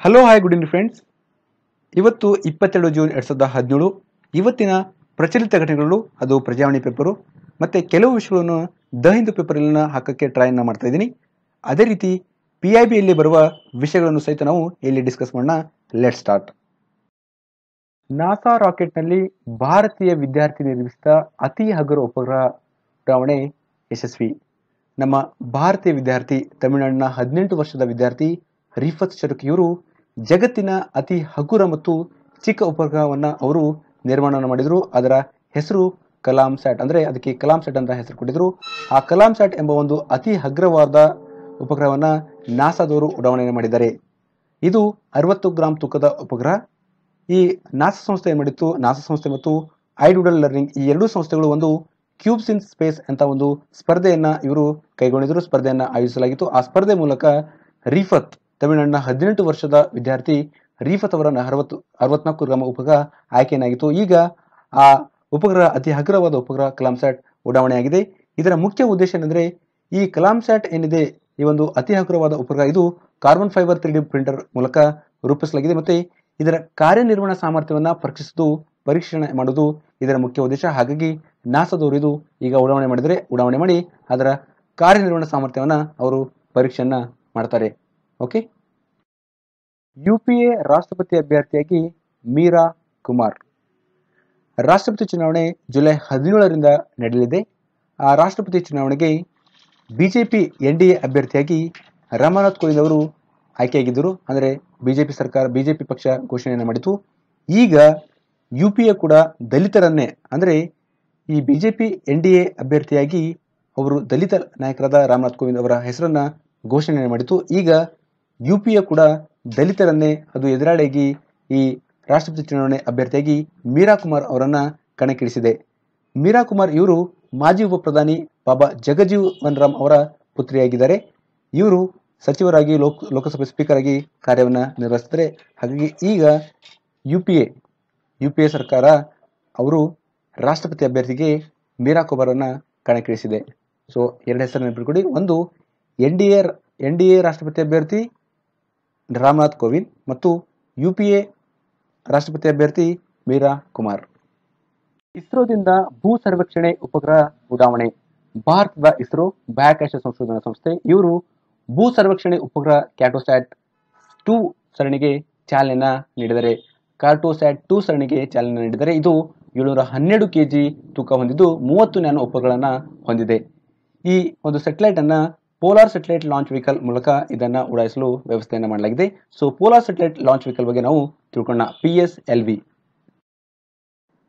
Hello hi good evening friends ಇವತ್ತು ಇಪ್ಪತ್ತೆರಡು June ಎರಡು ಸಾವಿರದ ಹದಿನೇಳು. ಇವತ್ತಿನ ಪ್ರಚಲಿತ ಘಟನೆಗಳು, ಅದು ಪ್ರಜಾವಾಣಿ ಪೇಪರು, ಮತ್ತು ಕೆಲವು ವಿಷಯಗಳನ್ನು ದ ಹಿಂದೂ ಪೇಪರಲ್ಲಿನ ಹಾಕೋಕ್ಕೆ ಟ್ರೈನ ಮಾಡ್ತಾ ಇದ್ದೀನಿ. ಅದೇ ರೀತಿ ಪಿ ಐ ಬಿಯಲ್ಲಿ ಬರುವ ವಿಷಯಗಳನ್ನು ಸಹಿತ ನಾವು ಇಲ್ಲಿ ಡಿಸ್ಕಸ್ ಮಾಡೋಣ. ಲೆಟ್ ಸ್ಟಾರ್ಟ್ ನಾಸಾ ರಾಕೆಟ್ನಲ್ಲಿ ಭಾರತೀಯ ವಿದ್ಯಾರ್ಥಿ ನಿರ್ಮಿಸಿದ ಅತಿ ಹಗುರ ಉಪಗ್ರಹ ಉಡಾವಣೆ ಯಶಸ್ವಿ. ನಮ್ಮ ಭಾರತೀಯ ವಿದ್ಯಾರ್ಥಿ, ತಮಿಳುನಾಡಿನ ಹದಿನೆಂಟು ವರ್ಷದ ವಿದ್ಯಾರ್ಥಿ ರಿಫತ್ ಚರುಕಿಯವರು ಜಗತ್ತಿನ ಅತಿ ಹಗುರ ಮತ್ತು ಚಿಕ್ಕ ಉಪಗ್ರಹವನ್ನು ಅವರು ನಿರ್ಮಾಣ ಮಾಡಿದರು. ಅದರ ಹೆಸರು ಕಲಾಂ ಸ್ಯಾಟ್ ಅಂದರೆ ಅದಕ್ಕೆ ಕಲಾಂ ಸ್ಯಾಟ್ ಅಂತ ಹೆಸರು ಕೊಟ್ಟಿದ್ರು. ಆ ಕಲಾಂ ಸ್ಯಾಟ್ ಎಂಬ ಒಂದು ಅತಿ ಹಗ್ರವಾದ ಉಪಗ್ರಹವನ್ನು ನಾಸಾದವರು ಉಡಾವಣೆ ಮಾಡಿದ್ದಾರೆ. ಇದು ಅರವತ್ತು ಗ್ರಾಂ ತೂಕದ ಉಪಗ್ರಹ. ಈ ನಾಸಾ ಸಂಸ್ಥೆ ಏನು ಮಾಡಿತ್ತು? ನಾಸಾ ಸಂಸ್ಥೆ ಮತ್ತು ಐಡೂಡಲ್ ಲರ್ನಿಂಗ್ ಈ ಎರಡೂ ಸಂಸ್ಥೆಗಳು ಒಂದು ಕ್ಯೂಬ್ಸ್ ಇನ್ ಸ್ಪೇಸ್ ಅಂತ ಒಂದು ಸ್ಪರ್ಧೆಯನ್ನು ಇವರು ಕೈಗೊಂಡಿದ್ರು. ಸ್ಪರ್ಧೆಯನ್ನು ಆಯೋಜಿಸಲಾಗಿತ್ತು. ಆ ಸ್ಪರ್ಧೆ ಮೂಲಕ ರೀಫತ್ ತಮಿಳುನಾಡಿನ ಹದಿನೆಂಟು ವರ್ಷದ ವಿದ್ಯಾರ್ಥಿ ರೀಫತ್ ಅವರನ್ನ ಅರವತ್ತು, ಅರವತ್ನಾಲ್ಕು ಗ್ರಾಮ ಉಪಗ್ರಹ ಆಯ್ಕೆಯನ್ನಾಗಿತ್ತು. ಈಗ ಆ ಉಪಗ್ರಹ ಅತಿ ಹಗುರವಾದ ಉಪಗ್ರಹ ಕಲಾಂಸ್ಯಾಟ್ ಉಡಾವಣೆಯಾಗಿದೆ. ಇದರ ಮುಖ್ಯ ಉದ್ದೇಶ ಏನಂದ್ರೆ, ಈ ಕಲಾಂಸ್ಯಾಟ್ ಏನಿದೆ, ಈ ಒಂದು ಅತಿ ಹಗುರವಾದ ಉಪಗ್ರಹ ಇದು carbon fibre three D printer ಮೂಲಕ ರೂಪಿಸಲಾಗಿದೆ ಮತ್ತೆ ಇದರ ಕಾರ್ಯನಿರ್ವಹಣಾ ಸಾಮರ್ಥ್ಯವನ್ನು ಪರೀಕ್ಷಿಸುವುದು, ಪರೀಕ್ಷಣೆ ಮಾಡುವುದು ಇದರ ಮುಖ್ಯ ಉದ್ದೇಶ. ಹಾಗಾಗಿ ನಾಸಾದವರು ಇದು ಈಗ ಉಡಾವಣೆ ಮಾಡಿದರೆ ಉಡಾವಣೆ ಮಾಡಿ ಅದರ ಕಾರ್ಯನಿರ್ವಹಣಾ ಸಾಮರ್ಥ್ಯವನ್ನು ಅವರು ಪರೀಕ್ಷೆಯನ್ನು ಮಾಡ್ತಾರೆ. ಓಕೆ ಯು ಪಿ ಎ ರಾಷ್ಟ್ರಪತಿ ಅಭ್ಯರ್ಥಿಯಾಗಿ ಮೀರಾ ಕುಮಾರ್. ರಾಷ್ಟ್ರಪತಿ ಚುನಾವಣೆ ಜುಲೈ ಹದಿನೇಳರಿಂದ ನಡೆಯಲಿದೆ. ಆ ರಾಷ್ಟ್ರಪತಿ ಚುನಾವಣೆಗೆ ಬಿಜೆಪಿ ಎನ್ ಡಿ ಎ ಅಭ್ಯರ್ಥಿಯಾಗಿ ರಾಮನಾಥ್ ಕೋವಿಂದ್ ಅವರು ಆಯ್ಕೆಯಾಗಿದ್ದರು. ಅಂದರೆ ಬಿಜೆಪಿ ಸರ್ಕಾರ ಬಿಜೆಪಿ ಪಕ್ಷ ಘೋಷಣೆಯನ್ನು ಮಾಡಿತು. ಈಗ ಯು ಪಿ ಎ ಕೂಡ ದಲಿತರನ್ನೇ, ಅಂದರೆ ಈ ಬಿಜೆಪಿ ಎನ್ ಡಿ ಎ ಅಭ್ಯರ್ಥಿಯಾಗಿ ಅವರು ದಲಿತ ನಾಯಕರಾದ ರಾಮನಾಥ್ ಕೋವಿಂದ್ ಅವರ ಹೆಸರನ್ನ ಘೋಷಣೆ ಮಾಡಿತು. ಈಗ ಯು ಪಿ ಎ ಕೂಡ ದಲಿತರನ್ನೇ ಅದು ಎದುರಾಳಿಯಾಗಿ ಈ ರಾಷ್ಟ್ರಪತಿ ಚುನಾವಣೆ ಅಭ್ಯರ್ಥಿಯಾಗಿ ಮೀರಾ ಕುಮಾರ್ ಅವರನ್ನ ಕಣಕ್ಕಿಳಿಸಿದೆ. ಮೀರಾ ಕುಮಾರ್ ಇವರು ಮಾಜಿ ಉಪ ಪ್ರಧಾನಿ ಬಾಬಾ ಜಗಜೀವನ್ ರಾಮ್ ಅವರ ಪುತ್ರಿಯಾಗಿದ್ದಾರೆ. ಇವರು ಸಚಿವರಾಗಿ ಲೋಕ್, ಲೋಕಸಭೆ ಸ್ಪೀಕರ್ ಆಗಿ ಕಾರ್ಯವನ್ನು ನಿರ್ವಹಿಸಿದರೆ ಹಾಗಾಗಿ ಈಗ U P A U P A ಸರ್ಕಾರ ಅವರು ರಾಷ್ಟ್ರಪತಿ ಅಭ್ಯರ್ಥಿಗೆ ಮೀರಾ ಕುಮಾರನ್ನ ಕಣಕ್ಕಿಳಿಸಿದೆ. ಸೊ, ಎರಡು ಹೆಸರು ನೆನಪಿಟ್ಕೊಡಿ ಒಂದು N D A, N D A ರಾಷ್ಟ್ರಪತಿ ಅಭ್ಯರ್ಥಿ ರಾಮನಾಥ್ ಕೋವಿಂದ್ ಮತ್ತು ಯು ಪಿ ಎ ರಾಷ್ಟ್ರಪತಿ ಅಭ್ಯರ್ಥಿ ಮೀರಾ ಕುಮಾರ್. ಇಸ್ರೋದಿಂದ ಭೂ ಸರ್ವೇಕ್ಷಣೆ ಉಪಗ್ರಹ ಉಡಾವಣೆ. ಭಾರತದ ಇಸ್ರೋ, ಬಾಹ್ಯಾಕಾಶ ಸಂಶೋಧನಾ ಸಂಸ್ಥೆ, ಇವರು ಭೂ ಸರ್ವೇಕ್ಷಣೆ ಉಪಗ್ರಹ ಕ್ಯಾಟೋಸ್ಯಾಟ್ ಟೂ ಸರಣಿಗೆ ಚಾಲನೆ ನೀಡಿದರೆ. ಕಾರ್ಟೋಸ್ಯಾಟ್ ಟೂ ಸರಣಿಗೆ ಚಾಲನೆ ನೀಡಿದರೆ ಇದು ಏಳುನೂರ ಹನ್ನೆರಡು ಕೆ ಜಿ ತೂಕ ಹೊಂದಿದ್ದು ಮೂವತ್ತು ನ್ಯಾನೋ ಉಪಗ್ರಹಗಳನ್ನು ಹೊಂದಿದೆ. ಈ ಒಂದು ಸೆಟಲೈಟ್ ಅನ್ನ ಪೋಲಾರ್ ಸೆಟಲೈಟ್ ಲಾಂಚ್ ವೆಹಿಕಲ್ ಮೂಲಕ ಇದನ್ನ ಉಡಾಯಿಸಲು ವ್ಯವಸ್ಥೆಯನ್ನು ಮಾಡಲಾಗಿದೆ. So polar satellite launch vehicle ಬಗ್ಗೆ ನಾವು ತಿಳ್ಕೊಂಡ P S L V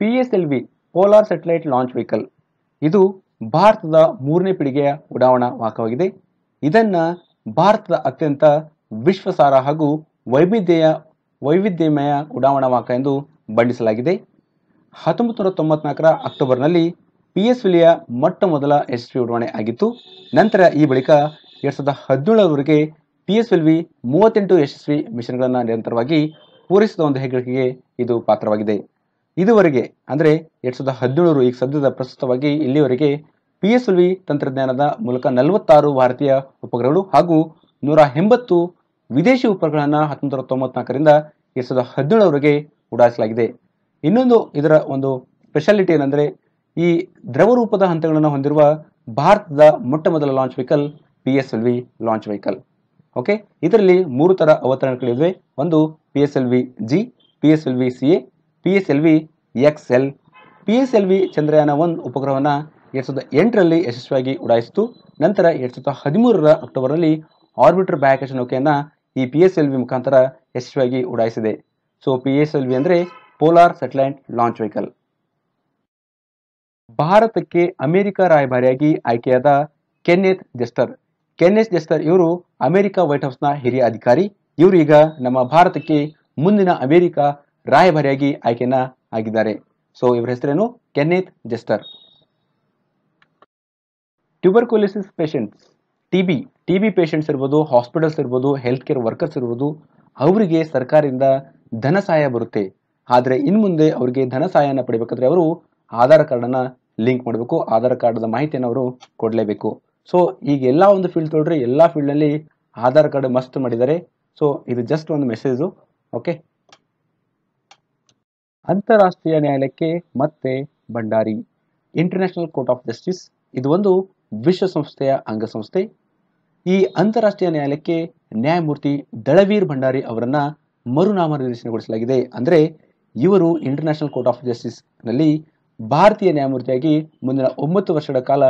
P S L V polar satellite launch vehicle ಇದು ಭಾರತದ ಮೂರನೇ ಪೀಳಿಗೆಯ ಉಡಾವಣಾ ವಾಹಕವಾಗಿದೆ. ಇದನ್ನ ಭಾರತದ ಅತ್ಯಂತ ವಿಶ್ವಸಾರ ಹಾಗೂ ವೈವಿಧ್ಯಯ, ವೈವಿಧ್ಯಮಯ ಉಡಾವಣಾ ವಾಹಕ ಎಂದು ಬಣ್ಣಿಸಲಾಗಿದೆ. ಹತ್ತೊಂಬತ್ತು ನೂರ ತೊಂಬತ್ನಾಲ್ಕರ ಅಕ್ಟೋಬರ್ನಲ್ಲಿ ಪಿ ಎಸ್ ವಿಲಿಯ ಮೊಟ್ಟ ಮೊದಲ ಯಶಸ್ವಿ ಉಡಾವಣೆ ಆಗಿತ್ತು. ನಂತರ ಈ ಬಳಿಕ ಎರಡ್ ಸಾವಿರದ ಹದಿನೇಳರವರೆಗೆ ಪಿ ಎಸ್ ಎಲ್ ವಿ ಮೂವತ್ತೆಂಟು ಯಶಸ್ವಿ ಮಿಷನ್ಗಳನ್ನು ನಿರಂತರವಾಗಿ ಪೂರೈಸಿದ ಒಂದು ಹೆಗ್ಗಳಿಕೆಗೆ ಇದು ಪಾತ್ರವಾಗಿದೆ. ಇದುವರೆಗೆ, ಅಂದರೆ ಎರಡ್ ಸಾವಿರದ ಹದಿನೇಳರು ಈಗ ಸದ್ಯದ ಪ್ರಸ್ತುತವಾಗಿ ಇಲ್ಲಿವರೆಗೆ ಪಿ ಎಸ್ ಎಲ್ ವಿ ತಂತ್ರಜ್ಞಾನದ ಮೂಲಕ ನಲವತ್ತಾರು ಭಾರತೀಯ ಉಪಗ್ರಹಗಳು ಹಾಗೂ ನೂರ ಎಂಬತ್ತು ವಿದೇಶಿ ಉಪಗ್ರಹಗಳನ್ನು ಹತ್ತೊಂಬತ್ತು ತೊಂಬತ್ನಾಲ್ಕರಿಂದ ಎರಡ್ ಸಾವಿರದ ಹದಿನೇಳರವರೆಗೆ ಉಡಾಯಿಸಲಾಗಿದೆ. ಇನ್ನೊಂದು ಇದರ ಒಂದು ಸ್ಪೆಷಾಲಿಟಿ ಏನಂದ್ರೆ ಈ ದ್ರವ ರೂಪದ ಹಂತಗಳನ್ನು ಹೊಂದಿರುವ ಭಾರತದ ಮೊಟ್ಟ ಮೊದಲ launch vehicle P S L V launch vehicle okay ಇದರಲ್ಲಿ ಮೂರು ಥರ ಅವತರಣಗಳಿವೆ. ಒಂದು P S L V G P S L V C A P S L V X L P S L V Chandrayaan ಒಂದು ಉಪಗ್ರಹವನ್ನು ಎರಡ್ ಸಾವಿರದ ಎಂಟರಲ್ಲಿ ಯಶಸ್ವಿಯಾಗಿ ಉಡಾಯಿಸಿತು. ನಂತರ ಎರಡ್ ಸಾವಿರದ ಹದಿಮೂರರ ಅಕ್ಟೋಬರ್ನಲ್ಲಿ ಆರ್ಬಿಟರ್ ಬಾಹ್ಯಾಕಾಶ ನೌಕೆಯನ್ನು ಈ ಪಿ ಎಸ್ ಎಲ್ ವಿ ಮುಖಾಂತರ ಯಶಸ್ವಿಯಾಗಿ ಉಡಾಯಿಸಿದೆ. So P S L V ಅಂದರೆ ಪೋಲಾರ್ ಸೆಟಲೈಟ್ ಲಾಂಚ್ ವೆಹಿಕಲ್ ಭಾರತಕ್ಕೆ ಅಮೆರಿಕ ರಾಯಭಾರಿಯಾಗಿ ಆಯ್ಕೆಯಾದ ಕೆನ್ನೆತ್ ಜೆಸ್ಟರ್. ಕೆನ್ನೆತ್ ಜೆಸ್ಟರ್ ಇವರು ಅಮೆರಿಕ ವೈಟ್ ಹೌಸ್ನ ಹಿರಿಯ ಅಧಿಕಾರಿ. ಇವರು ಈಗ ನಮ್ಮ ಭಾರತಕ್ಕೆ ಮುಂದಿನ ಅಮೆರಿಕ ರಾಯಭಾರಿಯಾಗಿ ಆಯ್ಕೆನ ಆಗಿದ್ದಾರೆ. ಸೊ ಇವರ ಹೆಸರೇನು? Kenneth Juster. Tuberculosis patients T B T B patients ಇರ್ಬೋದು ಹಾಸ್ಪಿಟಲ್ಸ್ ಇರ್ಬೋದು ಹೆಲ್ತ್ ಕೇರ್ ವರ್ಕರ್ಸ್ ಇರ್ಬೋದು, ಅವರಿಗೆ ಸರ್ಕಾರದಿಂದ ಧನ ಸಹಾಯ ಬರುತ್ತೆ. ಆದರೆ ಇನ್ನು ಮುಂದೆ ಅವರಿಗೆ ಧನ ಸಹಾಯನ ಪಡಿಬೇಕಾದ್ರೆ ಅವರು ಆಧಾರ್ ಕಾರ್ಡನ್ನು ಲಿಂಕ್ ಮಾಡಬೇಕು, ಆಧಾರ್ ಕಾರ್ಡ್ದ ಮಾಹಿತಿಯನ್ನು ಅವರು ಕೊಡಲೇಬೇಕು. ಸೊ ಈಗ ಎಲ್ಲ ಒಂದು ಫೀಲ್ಡ್ ತೊಗೊಂಡ್ರೆ ಎಲ್ಲ ಫೀಲ್ಡ್ನಲ್ಲಿ ಆಧಾರ್ ಕಾರ್ಡ್ ಮಸ್ಟ್ ಮಾಡಿದ್ದಾರೆ. ಸೊ ಇದು ಜಸ್ಟ್ ಒಂದು ಮೆಸೇಜು ಓಕೆ ಅಂತಾರಾಷ್ಟ್ರೀಯ ನ್ಯಾಯಾಲಯಕ್ಕೆ ಮತ್ತೆ Bhandari. International court of justice ಇದು ಒಂದು ವಿಶ್ವಸಂಸ್ಥೆಯ ಅಂಗಸಂಸ್ಥೆ. ಈ ಅಂತಾರಾಷ್ಟ್ರೀಯ ನ್ಯಾಯಾಲಯಕ್ಕೆ ನ್ಯಾಯಮೂರ್ತಿ ದಳವೀರ್ ಭಂಡಾರಿ ಅವರನ್ನ ನಿರ್ದೇಶನಗೊಳಿಸಲಾಗಿದೆ ಅಂದರೆ ಇವರು ಇಂಟರ್ನ್ಯಾಷನಲ್ ಕೋರ್ಟ್ ಆಫ್ ಜಸ್ಟಿಸ್ನಲ್ಲಿ ಭಾರತೀಯ ನ್ಯಾಯಮೂರ್ತಿಯಾಗಿ ಮುಂದಿನ ಒಂಬತ್ತು ವರ್ಷಗಳ ಕಾಲ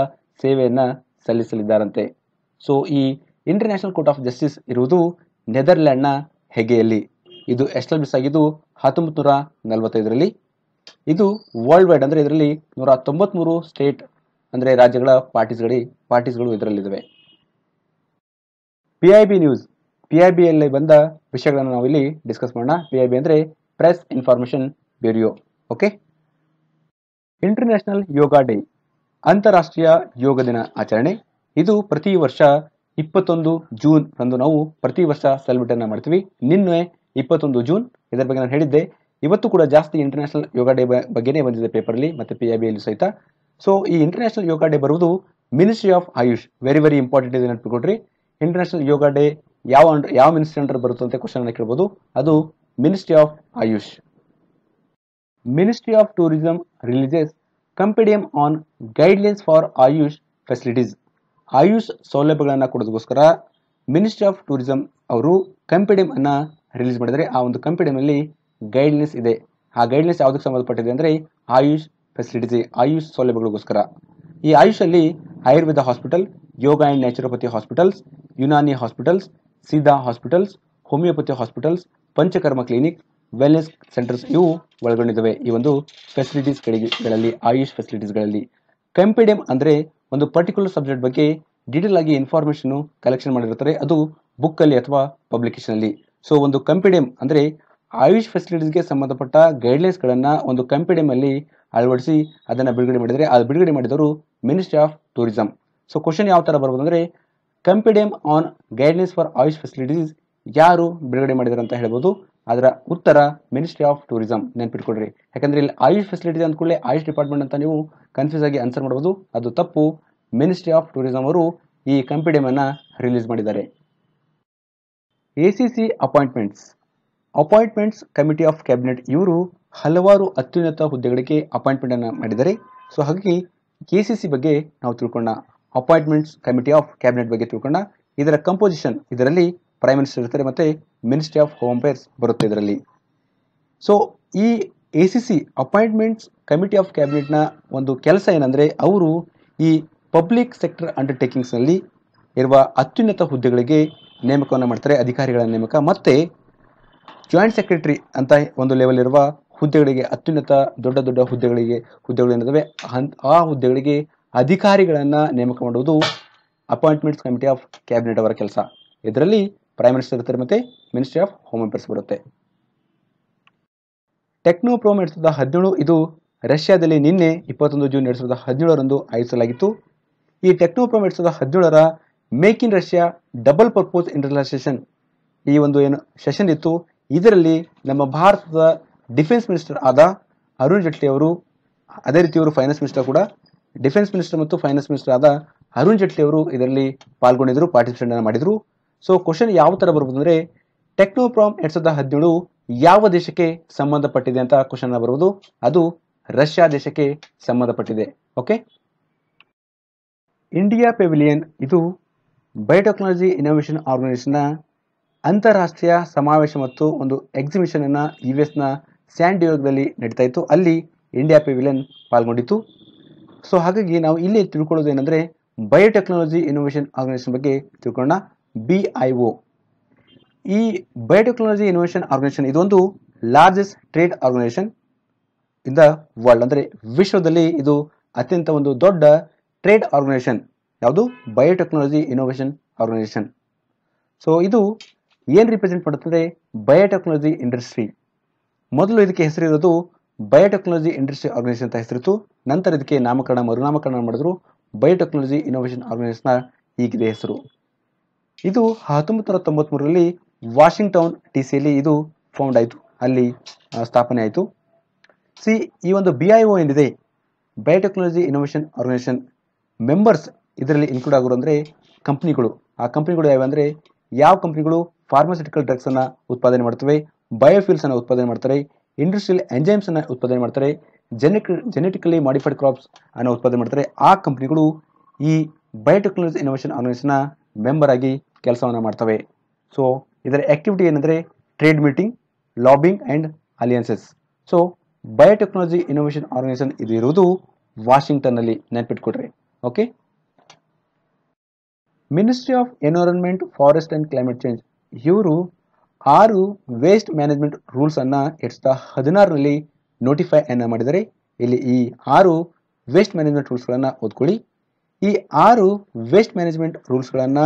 ಸೇವೆಯನ್ನು ಸಲ್ಲಿಸಲಿದ್ದಾರಂತೆ. ಸೊ ಈ ಇಂಟರ್ನ್ಯಾಷನಲ್ ಕೋರ್ಟ್ ಆಫ್ ಜಸ್ಟಿಸ್ ಇರುವುದು ನೆದರ್ಲ್ಯಾಂಡ್ನ ಹೆಗೆಯಲ್ಲಿ ಇದು ಎಸ್ಟಾಬ್ಲಿಷ್ ಆಗಿದ್ದು ಹತ್ತೊಂಬತ್ತು ನೂರ ನಲವತ್ತೈದರಲ್ಲಿ. ಇದು ವರ್ಲ್ಡ್ ವೈಡ್ ಅಂದರೆ ಇದರಲ್ಲಿ ನೂರ ತೊಂಬತ್ತ್ಮೂರು ಸ್ಟೇಟ್ ಅಂದರೆ ರಾಜ್ಯಗಳ ಪಾರ್ಟೀಸ್ಗಳಿ ಪಾರ್ಟೀಸ್ಗಳು ಇದರಲ್ಲಿದ್ದಾವೆ. P I B news P I ಬಿಯಲ್ಲಿ ಬಂದ ವಿಷಯಗಳನ್ನು ನಾವು ಇಲ್ಲಿ ಡಿಸ್ಕಸ್ ಮಾಡೋಣ. ಪಿ ಐ ಬಿ ಅಂದರೆ press information bureau okay international yoga day ಅಂತಾರಾಷ್ಟ್ರೀಯ ಯೋಗ ದಿನ ಆಚರಣೆ. ಇದು ಪ್ರತಿ ವರ್ಷ ಇಪ್ಪತ್ತೊಂದು ಜೂನ್ ರಂದು ನಾವು ಪ್ರತಿ ವರ್ಷ ಸೆಲೆಬ್ರೇಟ್ ಅನ್ನ ಮಾಡ್ತೀವಿ. ನಿನ್ನೆ ಇಪ್ಪತ್ತೊಂದು ಜೂನ್, ಇದರ ಬಗ್ಗೆ ನಾನು ಹೇಳಿದ್ದೆ. ಇವತ್ತು ಕೂಡ ಜಾಸ್ತಿ ಇಂಟರ್ನ್ಯಾಷನಲ್ ಯೋಗ ಡೇ ಬಗ್ಗೆನೇ ಬಂದಿದೆ ಪೇಪರಲ್ಲಿ, ಮತ್ತೆ ಪಿ ಐ ಬಿಯಲ್ಲಿ ಸಹಿತ. ಸೊ ಈ ಇಂಟರ್ನ್ಯಾಷನಲ್ ಯೋಗ ಡೇ ಬರುವುದು ministry of AYUSH very very important ಇದೆ ನೆನಪಿಕೊಡ್ರಿ ಇಂಟರ್ನ್ಯಾಷನಲ್ ಯೋಗ ಡೇ ಯಾವ ಯಾವ ಮಿನಿಸ್ಟ್ರಿ ಅಂಡರ್ ಬರುತ್ತೆ ಅಂತ ಕ್ವಶನ್ ಕೇಳ್ಬೋದು. ಅದು ministry of AYUSH ministry of Tourism releases compendium on guidelines for AYUSH facilities AYUSH ಸೌಲಭ್ಯಗಳನ್ನು ಕೊಡೋದಕ್ಕೋಸ್ಕರ ಮಿನಿಸ್ಟ್ರಿ ಆಫ್ ಟೂರಿಸಂ ಅವರು ಕಂಪಿಡಿಯಂ ಅನ್ನು ರಿಲೀಸ್ ಮಾಡಿದರೆ ಆ ಒಂದು ಕಂಪಿಡಿಯಂನಲ್ಲಿ ಗೈಡ್ಲೈನ್ಸ್ ಇದೆ. ಆ ಗೈಡ್ಲೈನ್ಸ್ ಯಾವುದಕ್ಕೆ ಸಂಬಂಧಪಟ್ಟಿದೆ ಅಂದರೆ ಆಯುಷ್ ಫೆಸಿಲಿಟೀಸ್ ಆಯುಷ್ ಸೌಲಭ್ಯಗಳಿಗೋಸ್ಕರ. ಈ ಆಯುಷಲ್ಲಿ Ayurveda hospital yoga and naturopathy hospitals Unani hospitals Siddha hospitals homeopathy hospitals panchakarma clinic wellness centres ಇವು ಒಳಗೊಂಡಿದ್ದಾವೆ. ಈ ಒಂದು ಫೆಸಿಲಿಟೀಸ್ಗಳಲ್ಲಿ ಆಯುಷ್ ಫೆಸಿಲಿಟೀಸ್ಗಳಲ್ಲಿ ಕಂಪಿಡಿಯಂ ಅಂದರೆ ಒಂದು ಪರ್ಟಿಕ್ಯುಲರ್ ಸಬ್ಜೆಕ್ಟ್ ಬಗ್ಗೆ ಡೀಟೇಲ್ ಆಗಿ ಇನ್ಫಾರ್ಮೇಷನ್ ಕಲೆಕ್ಷನ್ ಮಾಡಿರುತ್ತಾರೆ. ಅದು ಬುಕ್ ಅಲ್ಲಿ ಅಥವಾ ಪಬ್ಲಿಕೇಶನ್ ಅಲ್ಲಿ. ಸೊ ಒಂದು ಕಂಪಿಡಿಯಂ ಅಂದ್ರೆ ಆಯುಷ್ ಫೆಸಿಲಿಟೀಸ್ಗೆ ಸಂಬಂಧಪಟ್ಟ ಗೈಡ್ಲೈನ್ಸ್ ಗಳನ್ನ ಒಂದು ಕಂಪಿಡಿಯಂ ಅಲ್ಲಿ ಅಳವಡಿಸಿ ಅದನ್ನ ಬಿಡುಗಡೆ ಮಾಡಿದರೆ ಅದು ಬಿಡುಗಡೆ ಮಾಡಿದವರು ministry of tourism so question ಯಾವ ತರ ಬರ್ಬೋದು ಅಂದ್ರೆ compendium on guidelines for AYUSH facilities ಯಾರು ಬಿಡುಗಡೆ ಮಾಡಿದಾರೆ ಅಂತ ಹೇಳ್ಬೋದು. ಅದರ ಉತ್ತರ ಮಿನಿಸ್ಟ್ರಿ ಆಫ್ ಟೂರಿಸಂ ನೆನ್ಪಿಟ್ಕೊಳ್ರಿ. ಯಾಕಂದ್ರೆ ಇಲ್ಲಿ ಆಯುಷ್ ಅಂತ ಅಂದ್ಕೂಡಲೇ ಆಯುಷ್ ಡಿಪಾರ್ಟ್ಮೆಂಟ್ ಅಂತ ನೀವು ಕನ್ಫ್ಯೂಸ್ ಆಗಿ ಆನ್ಸರ್ ಮಾಡಬಹುದು ಅದು ತಪ್ಪು. ಮಿನಿಸ್ಟ್ರಿ ಆಫ್ ಟೂರಿಸಂ ಅವರು ಈ ಕಂಪಿಡಿಯಂ ಅನ್ನ ರಿಲೀಸ್ ಮಾಡಿದ್ದಾರೆ. ACC appointments appointments committee of cabinet ಇವರು ಹಲವಾರು ಅತ್ಯುನ್ನತ ಹುದ್ದೆಗಳಿಗೆ ಅಪಾಯಿಂಟ್ಮೆಂಟ್ ಅನ್ನ ಮಾಡಿದ್ದಾರೆ. ಸೊ ಹಾಗಾಗಿ ಕೆಸಿಸಿ ಬಗ್ಗೆ ನಾವು ತಿಳ್ಕೊಂಡ ಅಪಾಯಿಂಟ್ಮೆಂಟ್ಸ್ ಕಮಿಟಿ ಆಫ್ ಕ್ಯಾಬಿನೆಟ್ ಬಗ್ಗೆ ತಿಳ್ಕೊಂಡ, ಇದರ ಕಂಪೋಸಿಷನ್ ಇದರಲ್ಲಿ ಪ್ರೈಮ್ ಮಿನಿಸ್ಟರ್ ಇರ್ತಾರೆ ಮತ್ತೆ ಮಿನಿಸ್ಟ್ರಿ ಆಫ್ ಹೋಮ್ ಅಫೇರ್ಸ್ ಬರುತ್ತೆ ಇದರಲ್ಲಿ. ಸೊ ಈ A C C appointments committee of ಕ್ಯಾಬಿನೆಟ್ನ ಒಂದು ಕೆಲಸ ಏನಂದರೆ, ಅವರು ಈ ಪಬ್ಲಿಕ್ ಸೆಕ್ಟರ್ ಅಂಡರ್ಟೇಕಿಂಗ್ಸ್ನಲ್ಲಿ ಇರುವ ಅತ್ಯುನ್ನತ ಹುದ್ದೆಗಳಿಗೆ ನೇಮಕವನ್ನು ಮಾಡ್ತಾರೆ, ಅಧಿಕಾರಿಗಳ ನೇಮಕ. ಮತ್ತು ಜಾಯಿಂಟ್ ಸೆಕ್ರೆಟರಿ ಅಂತ ಒಂದು ಲೆವೆಲ್ ಇರುವ ಹುದ್ದೆಗಳಿಗೆ, ಅತ್ಯುನ್ನತ ದೊಡ್ಡ ದೊಡ್ಡ ಹುದ್ದೆಗಳಿಗೆ, ಹುದ್ದೆಗಳು ಏನಿದಾವೆ ಆ ಹುದ್ದೆಗಳಿಗೆ ಅಧಿಕಾರಿಗಳನ್ನು ನೇಮಕ ಮಾಡುವುದು ಅಪಾಯಿಂಟ್ಮೆಂಟ್ಸ್ ಕಮಿಟಿ ಆಫ್ ಕ್ಯಾಬಿನೆಟ್ ಅವರ ಕೆಲಸ. ಇದರಲ್ಲಿ ಪ್ರೈಮ್ ಮಿನಿಸ್ಟರ್ ಇರ್ತಾರೆ ಮತ್ತೆ ಮಿನಿಸ್ಟ್ರಿ ಆಫ್ ಹೋಮ್ ಅಫೇರ್ಸ್ ಬರುತ್ತೆ. ಟೆಕ್ನೋಪ್ರೋಮ್ ಎರಡ್ ಸಾವಿರದ ಹದಿನೇಳು, ಇದು ರಷ್ಯಾದಲ್ಲಿ ನಿನ್ನೆ ಇಪ್ಪತ್ತೊಂದು ಜೂನ್ ಎರಡ್ ಸಾವಿರದ ಹದಿನೇಳರಂದು ಆಯೋಜಿಸಲಾಗಿತ್ತು. ಈ ಟೆಕ್ನೋಪ್ರೋಮ್ ಎರಡ್ ಸಾವಿರದ ಹದಿನೇಳರ make in Russia double purpose internal ಈ ಒಂದು ಏನು ಸೆಷನ್ ಇತ್ತು. ಇದರಲ್ಲಿ ನಮ್ಮ ಭಾರತದ ಡಿಫೆನ್ಸ್ ಮಿನಿಸ್ಟರ್ ಆದ ಅರುಣ್ ಜೇಟ್ಲಿ ಅವರು, ಅದೇ ರೀತಿ ಅವರು ಫೈನಾನ್ಸ್ ಮಿನಿಸ್ಟರ್ ಕೂಡ ಡಿಫೆನ್ಸ್ ಮಿನಿಸ್ಟರ್ ಮತ್ತು ಫೈನಾನ್ಸ್ ಮಿನಿಸ್ಟರ್ ಆದ ಅರುಣ್ ಜೇಟ್ಲಿ ಅವರು ಇದರಲ್ಲಿ ಪಾಲ್ಗೊಂಡಿದ್ದರು ಪಾರ್ಟಿಸಿಪೇಟ್ ಮಾಡಿದ್ರು. ಸೊ ಕ್ವಶನ್ ಯಾವ ತರ ಬರ್ಬೋದು ಅಂದ್ರೆ ಟೆಕ್ನೋಪ್ರಾಮ್ ಎರಡ್ ಸಾವಿರದ ಹದಿನೇಳು ಯಾವ ದೇಶಕ್ಕೆ ಸಂಬಂಧಪಟ್ಟಿದೆ ಅಂತ ಕ್ವಶನ್ ಬರುವುದು ಅದು ರಷ್ಯಾ ದೇಶಕ್ಕೆ ಸಂಬಂಧಪಟ್ಟಿದೆ. ಓಕೆ ಇಂಡಿಯಾ ಪೆವಿಲಿಯನ್ ಇದು ಬಯೋಟೆಕ್ನಾಲಜಿ ಇನೋವೇಷನ್ ಆರ್ಗನೈಸೇಷನ್ನ ಅಂತಾರಾಷ್ಟ್ರೀಯ ಸಮಾವೇಶ ಮತ್ತು ಒಂದು ಎಕ್ಸಿಬಿಷನ್ ಅನ್ನ ಯು ಎಸ್ನ ಸ್ಯಾನ್ ಡಿಯೋಗದಲ್ಲಿ ನಡೀತಾ ಇತ್ತು. ಅಲ್ಲಿ ಇಂಡಿಯಾ ಪೆವಿಲಿಯನ್ ಪಾಲ್ಗೊಂಡಿತ್ತು. ಸೊ ಹಾಗಾಗಿ ನಾವು ಇಲ್ಲಿ ತಿಳ್ಕೊಳ್ಳೋದು ಏನಂದ್ರೆ ಬಯೋಟೆಕ್ನಾಲಜಿ ಇನೋವೇಷನ್ ಆರ್ಗನೈಸೇಷನ್ ಬಗ್ಗೆ ತಿಳ್ಕೊಳ್ಳೋಣ. ಬಿ ಈ ಬಯೋಟೆಕ್ನಾಲಜಿ ಇನೋವೇಷನ್ ಆರ್ಗನೈಸೇಷನ್ ಇದೊಂದು largest trade organisation in the world ಅಂದರೆ ವಿಶ್ವದಲ್ಲಿ ಇದು ಅತ್ಯಂತ ಒಂದು ದೊಡ್ಡ ಟ್ರೇಡ್ ಆರ್ಗನೈಸೇಷನ್ ಯಾವುದು? ಬಯೋಟೆಕ್ನಾಲಜಿ ಇನೋವೇಷನ್ ಆರ್ಗನೈಸೇಷನ್ ಸೊ ಇದು ಏನು ರಿಪ್ರೆಸೆಂಟ್ ಮಾಡುತ್ತದೆ ಬಯೋಟೆಕ್ನಾಲಜಿ ಇಂಡಸ್ಟ್ರಿ ಮೊದಲು ಇದಕ್ಕೆ ಹೆಸರಿರೋದು ಬಯೋಟೆಕ್ನಾಲಜಿ ಇಂಡಸ್ಟ್ರಿ ಆರ್ಗನೈಸೇಷನ್ ಅಂತ ಹೆಸರಿತ್ತು ನಂತರ ಇದಕ್ಕೆ ನಾಮಕರಣ, ಮರುನಾಮಕರಣ ಮಾಡಿದ್ರು ಬಯೋಟೆಕ್ನಾಲಜಿ ಇನೋವೇಷನ್ ಆರ್ಗನೈಸೇಷನ್ ಈಗಿದೆ ಹೆಸರು. ಇದು ಹತ್ತೊಂಬತ್ತು ನೂರ ತೊಂಬತ್ಮೂರರಲ್ಲಿ ವಾಷಿಂಗ್ಟನ್ ಟಿ ಸಿಯಲ್ಲಿ ಇದು ಫೌಂಡ್ ಆಯಿತು. ಅಲ್ಲಿ ಸ್ಥಾಪನೆ ಆಯಿತು. ಸಿ, ಈ ಒಂದು ಬಿ ಐ ಒ ಏನಿದೆ ಬಯೋಟೆಕ್ನಾಲಜಿ ಇನೋವೇಷನ್ ಆರ್ಗನೈಸೇಷನ್ ಮೆಂಬರ್ಸ್ ಇದರಲ್ಲಿ ಇನ್ಕ್ಲೂಡ್ ಆಗೋರು ಅಂದರೆ ಕಂಪ್ನಿಗಳು ಆ ಕಂಪ್ನಿಗಳು ಯಾವಂದರೆ ಯಾವ ಕಂಪ್ನಿಗಳು ಫಾರ್ಮಾಸ್ಯೂಟಿಕಲ್ ಡ್ರಗ್ಸನ್ನು ಉತ್ಪಾದನೆ ಮಾಡ್ತವೆ ಬಯೋಫ್ಯೂಲ್ಸನ್ನು ಉತ್ಪಾದನೆ ಮಾಡ್ತಾರೆ ಇಂಡಸ್ಟ್ರಿಯಲ್ ಎಂಜೈಮ್ಸನ್ನು ಉತ್ಪಾದನೆ ಮಾಡ್ತಾರೆ ಜೆನೆಟಿಕ್ ಜೆನೆಟಿಕಲಿ ಮಾಡಿಫೈಡ್ ಕ್ರಾಪ್ಸ್ ಅನ್ನು ಉತ್ಪಾದನೆ ಮಾಡ್ತಾರೆ. ಆ ಕಂಪ್ನಿಗಳು ಈ ಬಯೋಟೆಕ್ನಾಲಜಿ ಇನೋವೇಷನ್ ಆರ್ಗನೈಸೇಷನ್ನ ಮೆಂಬರ್ ಆಗಿ ಕೆಲಸವನ್ನ ಮಾಡ್ತವೆ. ಸೊ ಇದರ ಆಕ್ಟಿವಿಟಿ ಏನಂದರೆ trade meeting lobbying and alliances so biotechnology innovation organisation ಇದು ಇರುವುದು ವಾಷಿಂಗ್ಟನ್ನಲ್ಲಿ ನೆನಪಿಟ್ಕೊಡ್ರಿ okay ministry of environment forest and climate change ಇವರು ಆರು ವೇಸ್ಟ್ ಮ್ಯಾನೇಜ್ಮೆಂಟ್ ರೂಲ್ಸ್ ಅನ್ನ ಎರಡ್ ಸಾವಿರದ ಹದಿನಾರರಲ್ಲಿ ನೋಟಿಫೈ ಅನ್ನ ಮಾಡಿದರೆ, ಇಲ್ಲಿ ಈ ಆರು ವೇಸ್ಟ್ ಮ್ಯಾನೇಜ್ಮೆಂಟ್ ರೂಲ್ಸ್ಗಳನ್ನ ಓದ್ಕೊಳ್ಳಿ. ಈ ಆರು ವೇಸ್ಟ್ ಮ್ಯಾನೇಜ್ಮೆಂಟ್ ರೂಲ್ಸ್ಗಳನ್ನ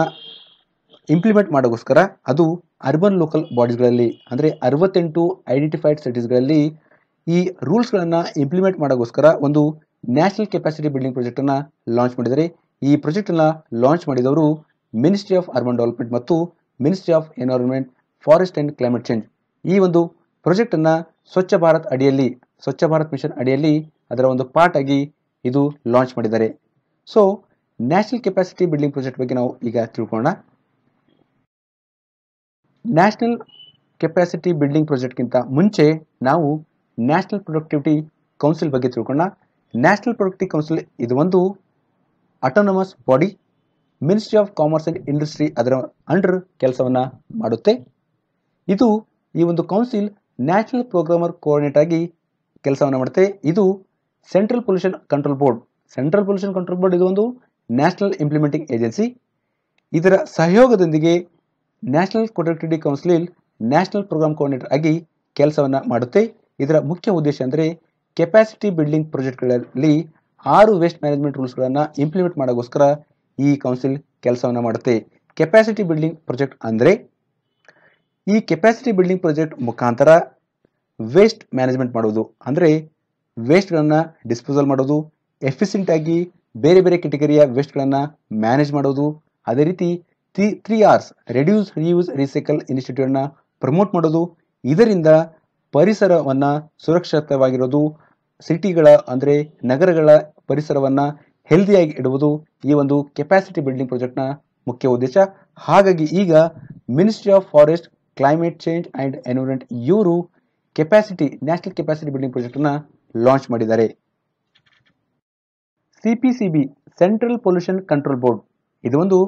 ಇಂಪ್ಲಿಮೆಂಟ್ ಮಾಡೋಕ್ಕೋಸ್ಕರ ಅದು ಅರ್ಬನ್ ಲೋಕಲ್ ಬಾಡೀಸ್ಗಳಲ್ಲಿ ಅಂದರೆ ಅರವತ್ತೆಂಟು ಐಡೆಂಟಿಫೈಡ್ ಸಿಟೀಸ್ಗಳಲ್ಲಿ ಈ ರೂಲ್ಸ್ಗಳನ್ನು ಇಂಪ್ಲಿಮೆಂಟ್ ಮಾಡೋಕ್ಕೋಸ್ಕರ ಒಂದು ನ್ಯಾಷನಲ್ ಕೆಪಾಸಿಟಿ ಬಿಲ್ಡಿಂಗ್ ಪ್ರಾಜೆಕ್ಟನ್ನು ಲಾಂಚ್ ಮಾಡಿದ್ದಾರೆ. ಈ ಪ್ರಾಜೆಕ್ಟನ್ನು ಲಾಂಚ್ ಮಾಡಿದವರು ಮಿನಿಸ್ಟ್ರಿ ಆಫ್ ಅರ್ಬನ್ ಡೆವಲಪ್ಮೆಂಟ್ ಮತ್ತು ministry of environment forest and climate change ಈ ಒಂದು ಪ್ರಾಜೆಕ್ಟನ್ನು ಸ್ವಚ್ಛ ಭಾರತ್ ಅಡಿಯಲ್ಲಿ, ಸ್ವಚ್ಛ ಭಾರತ್ ಮಿಷನ್ ಅಡಿಯಲ್ಲಿ ಅದರ ಒಂದು ಪಾರ್ಟ್ ಆಗಿ ಇದು ಲಾಂಚ್ ಮಾಡಿದ್ದಾರೆ. So national capacity building project ಬಗ್ಗೆ ನಾವು ಈಗ ತಿಳ್ಕೊಳ್ಳೋಣ. ನ್ಯಾಷನಲ್ ಕೆಪಾಸಿಟಿ ಬಿಲ್ಡಿಂಗ್ ಪ್ರಾಜೆಕ್ಟ್ಗಿಂತ ಮುಂಚೆ ನಾವು ನ್ಯಾಷನಲ್ ಪ್ರೊಡಕ್ಟಿವಿಟಿ ಕೌನ್ಸಿಲ್ ಬಗ್ಗೆ ತಿಳ್ಕೊಳ್ಳೋಣ. ನ್ಯಾಷನಲ್ ಪ್ರೊಡಕ್ಟಿವ್ ಕೌನ್ಸಿಲ್ ಇದು ಒಂದು autonomous body ministry of commerce and industry ಅದರ ಅಂಡರ್ ಕೆಲಸವನ್ನು ಮಾಡುತ್ತೆ. ಇದು ಈ ಒಂದು ಕೌನ್ಸಿಲ್ ನ್ಯಾಷನಲ್ ಪ್ರೋಗ್ರಾಮರ್ ಕೋಆರ್ಡಿನೇಟ್ ಆಗಿ ಕೆಲಸವನ್ನು ಮಾಡುತ್ತೆ. ಇದು central pollution control board central pollution control board ಇದು ಒಂದು ನ್ಯಾಷನಲ್ ಇಂಪ್ಲಿಮೆಂಟಿಂಗ್ ಏಜೆನ್ಸಿ ಇದರ ಸಹಯೋಗದೊಂದಿಗೆ national productivity council national programme coordinator ಆಗಿ ಕೆಲಸವನ್ನು ಮಾಡುತ್ತೆ. ಇದರ ಮುಖ್ಯ ಉದ್ದೇಶ ಅಂದರೆ ಕೆಪಾಸಿಟಿ ಬಿಲ್ಡಿಂಗ್ ಪ್ರಾಜೆಕ್ಟ್ಗಳಲ್ಲಿ ಆರು ವೇಸ್ಟ್ ಮ್ಯಾನೇಜ್ಮೆಂಟ್ ರೂಲ್ಸ್ಗಳನ್ನು ಇಂಪ್ಲಿಮೆಂಟ್ ಮಾಡೋಕ್ಕೋಸ್ಕರ ಈ ಕೌನ್ಸಿಲ್ ಕೆಲಸವನ್ನು ಮಾಡುತ್ತೆ. ಕೆಪಾಸಿಟಿ ಬಿಲ್ಡಿಂಗ್ ಪ್ರಾಜೆಕ್ಟ್ ಅಂದರೆ ಈ ಕೆಪಾಸಿಟಿ ಬಿಲ್ಡಿಂಗ್ ಪ್ರಾಜೆಕ್ಟ್ ಮುಖಾಂತರ ವೇಸ್ಟ್ ಮ್ಯಾನೇಜ್ಮೆಂಟ್ ಮಾಡೋದು. ಅಂದರೆ ವೇಸ್ಟ್ಗಳನ್ನು ಡಿಸ್ಪೋಸಲ್ ಮಾಡೋದು ಎಫಿಷಿಯಂಟ್ ಆಗಿ ಬೇರೆ ಬೇರೆ ಕೆಟಗರಿಯ ವೇಸ್ಟ್ಗಳನ್ನು ಮ್ಯಾನೇಜ್ ಮಾಡೋದು. ಅದೇ ರೀತಿ three three Rs reduce reuse recycle ಇನಿಷಿಯೇಟಿವ್ನ promote ಮಾಡೋದು. ಇದರಿಂದ ಪರಿಸರವನ್ನು ಸುರಕ್ಷಿತವಾಗಿರೋದು. ಸಿಟಿಗಳ ಅಂದರೆ ನಗರಗಳ ಪರಿಸರವನ್ನು ಹೆಲ್ದಿಯಾಗಿ ಇಡುವುದು ಈ ಒಂದು ಕೆಪಾಸಿಟಿ ಬಿಲ್ಡಿಂಗ್ ಪ್ರಾಜೆಕ್ಟ್ನ ಮುಖ್ಯ ಉದ್ದೇಶ. ಹಾಗಾಗಿ ಈಗ ministry of forest climate change and environment ಇವರು ಕೆಪಾಸಿಟಿ ನ್ಯಾಷನಲ್ ಕೆಪಾಸಿಟಿ ಬಿಲ್ಡಿಂಗ್ ಪ್ರಾಜೆಕ್ಟನ್ನು ಲಾಂಚ್ ಮಾಡಿದ್ದಾರೆ. C P C B central pollution control board ಇದು ಒಂದು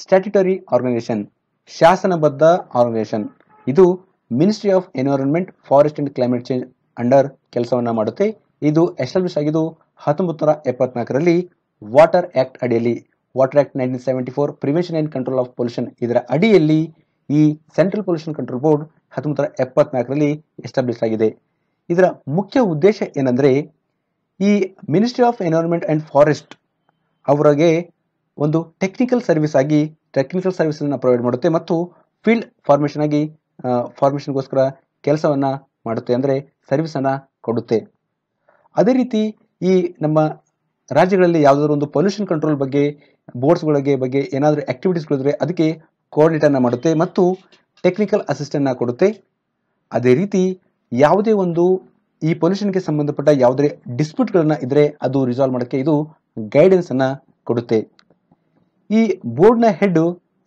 ಸ್ಟ್ಯಾಟ್ಯುಟರಿ ಆರ್ಗನೈಸೇಷನ್ ಶಾಸನಬದ್ಧ ಆರ್ಗನೈಸೇಷನ್ ಇದು ministry of environment forest and climate change under ಕೆಲಸವನ್ನು ಮಾಡುತ್ತೆ. ಇದು ಎಸ್ಟಾಬ್ಲಿಷ್ ಆಗಿದ್ದು ಹತ್ತೊಂಬತ್ತು ನೂರ ಎಪ್ಪತ್ನಾಲ್ಕರಲ್ಲಿ ವಾಟರ್ ಆಕ್ಟ್ ಅಡಿಯಲ್ಲಿ. Water act nineteen seventy four prevention and control of pollution ಇದರ ಅಡಿಯಲ್ಲಿ ಈ ಸೆಂಟ್ರಲ್ ಪೊಲ್ಯೂಷನ್ ಕಂಟ್ರೋಲ್ ಬೋರ್ಡ್ ಹತ್ತೊಂಬತ್ತು ನೂರ ಎಪ್ಪತ್ನಾಲ್ಕರಲ್ಲಿ ಎಸ್ಟಾಬ್ಲಿಷ್ ಆಗಿದೆ. ಇದರ ಮುಖ್ಯ ಉದ್ದೇಶ ಏನಂದರೆ ಈ ministry of environment and forest ಅವರಿಗೆ ಒಂದು ಟೆಕ್ನಿಕಲ್ ಸರ್ವಿಸ್ ಆಗಿ ಟೆಕ್ನಿಕಲ್ ಸರ್ವಿಸನ್ನು ಪ್ರೊವೈಡ್ ಮಾಡುತ್ತೆ ಮತ್ತು ಫೀಲ್ಡ್ ಫಾರ್ಮೇಷನ್ ಆಗಿ ಫಾರ್ಮೇಷನ್ಗೋಸ್ಕರ ಕೆಲಸವನ್ನು ಮಾಡುತ್ತೆ ಅಂದರೆ ಸರ್ವಿಸನ್ನು ಕೊಡುತ್ತೆ. ಅದೇ ರೀತಿ ಈ ನಮ್ಮ ರಾಜ್ಯಗಳಲ್ಲಿ ಯಾವುದಾದ್ರು ಒಂದು ಪೊಲ್ಯೂಷನ್ ಕಂಟ್ರೋಲ್ ಬಗ್ಗೆ ಬೋರ್ಡ್ಸ್ಗಳಿಗೆ ಬಗ್ಗೆ ಏನಾದರೂ ಆ್ಯಕ್ಟಿವಿಟೀಸ್ಗಳಿದ್ರೆ ಅದಕ್ಕೆ ಕೋಆರ್ಡಿನೇಟರ್ನ ಮಾಡುತ್ತೆ ಮತ್ತು ಟೆಕ್ನಿಕಲ್ ಅಸಿಸ್ಟೆಂಟ್ನ ಕೊಡುತ್ತೆ. ಅದೇ ರೀತಿ ಯಾವುದೇ ಒಂದು ಈ ಪೊಲ್ಯೂಷನ್ಗೆ ಸಂಬಂಧಪಟ್ಟ ಯಾವುದೇ ಡಿಸ್ಪ್ಯೂಟ್ಗಳನ್ನು ಇದ್ದರೆ ಅದು ರಿಸಾಲ್ವ್ ಮಾಡೋಕ್ಕೆ ಇದು ಗೈಡೆನ್ಸನ್ನು ಕೊಡುತ್ತೆ. ಈ ಬೋರ್ಡ್ನ ಹೆಡ್